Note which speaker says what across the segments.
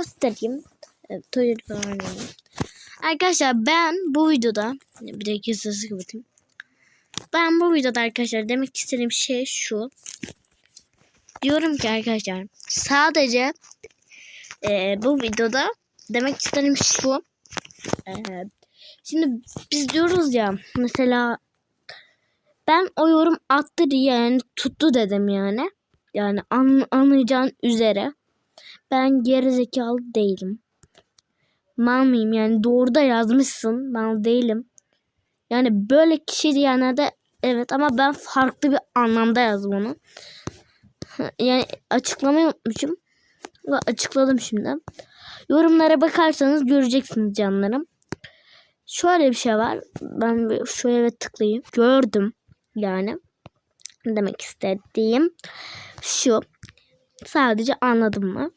Speaker 1: göstereyim. Evet, falan oynayalım. Arkadaşlar ben bu videoda bir dakika sesi kapatayım. Ben bu videoda arkadaşlar demek istediğim şey şu. Diyorum ki arkadaşlar sadece e, bu videoda demek istediğim şu. E, şimdi biz diyoruz ya mesela ben o yorum attı diye yani tuttu dedim yani. Yani an, anlayacağın üzere. Ben gerizekalı değilim. Mal mıyım yani doğru da yazmışsın. Mal değilim. Yani böyle kişi diyenler de evet ama ben farklı bir anlamda yazdım onu. Yani açıklamayı unutmuşum. Açıkladım şimdi. Yorumlara bakarsanız göreceksiniz canlarım. Şöyle bir şey var. Ben şöyle tıklayayım. Gördüm. Yani. Demek istediğim şu. Sadece anladım mı?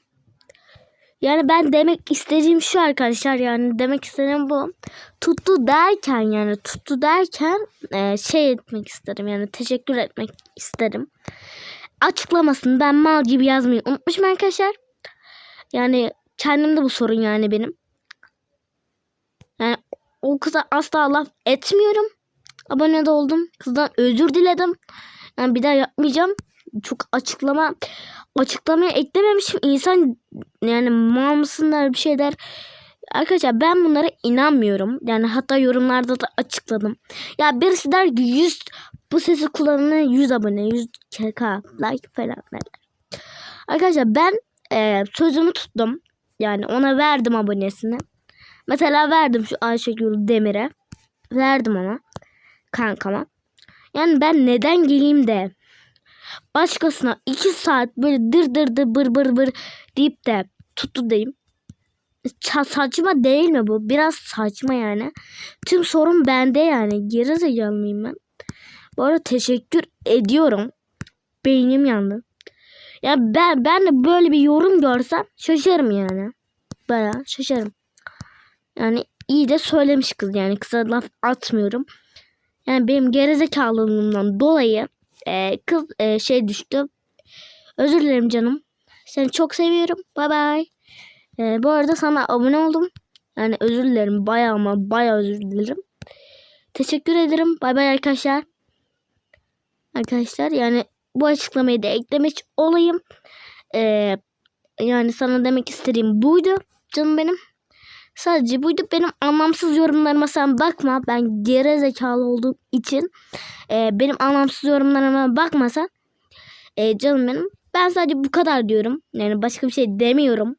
Speaker 1: Yani ben demek istediğim şu arkadaşlar yani demek istediğim bu. Tuttu derken yani tuttu derken e, şey etmek isterim yani teşekkür etmek isterim. Açıklamasını ben mal gibi yazmayı unutmuşum arkadaşlar. Yani kendimde bu sorun yani benim. Yani o kıza asla laf etmiyorum. Abone de oldum. Kızdan özür diledim. Yani bir daha yapmayacağım. Çok açıklama açıklamaya eklememişim. İnsan yani mal mısın der bir şey der. Arkadaşlar ben bunlara inanmıyorum. Yani hatta yorumlarda da açıkladım. Ya birisi der ki 100 bu sesi kullanana 100 abone 100 kk like falan der. Arkadaşlar ben e, sözümü tuttum. Yani ona verdim abonesini. Mesela verdim şu Ayşegül Demir'e. Verdim ona. Kankama. Yani ben neden geleyim de başkasına iki saat böyle dır dır dır bır bır bır deyip de tuttu deyim. Ça- saçma değil mi bu? Biraz saçma yani. Tüm sorun bende yani. Geri zekalı mıyım ben? Bu arada teşekkür ediyorum. Beynim yandı. Ya ben, ben de böyle bir yorum görsem şaşarım yani. Baya şaşarım. Yani iyi de söylemiş kız yani kısa laf atmıyorum. Yani benim gerizekalılığımdan dolayı e, kız e, şey düştü. Özür dilerim canım. Seni çok seviyorum. Bay bay. E, bu arada sana abone oldum. Yani özür dilerim. Baya ama baya özür dilerim. Teşekkür ederim. Bay bay arkadaşlar. Arkadaşlar yani bu açıklamayı da eklemiş olayım. E, yani sana demek istediğim buydu. Canım benim. Sadece buydu. Benim anlamsız yorumlarıma sen bakma. Ben geri zekalı olduğum için e, benim anlamsız yorumlarıma bakmasan e, canım benim. Ben sadece bu kadar diyorum. Yani başka bir şey demiyorum.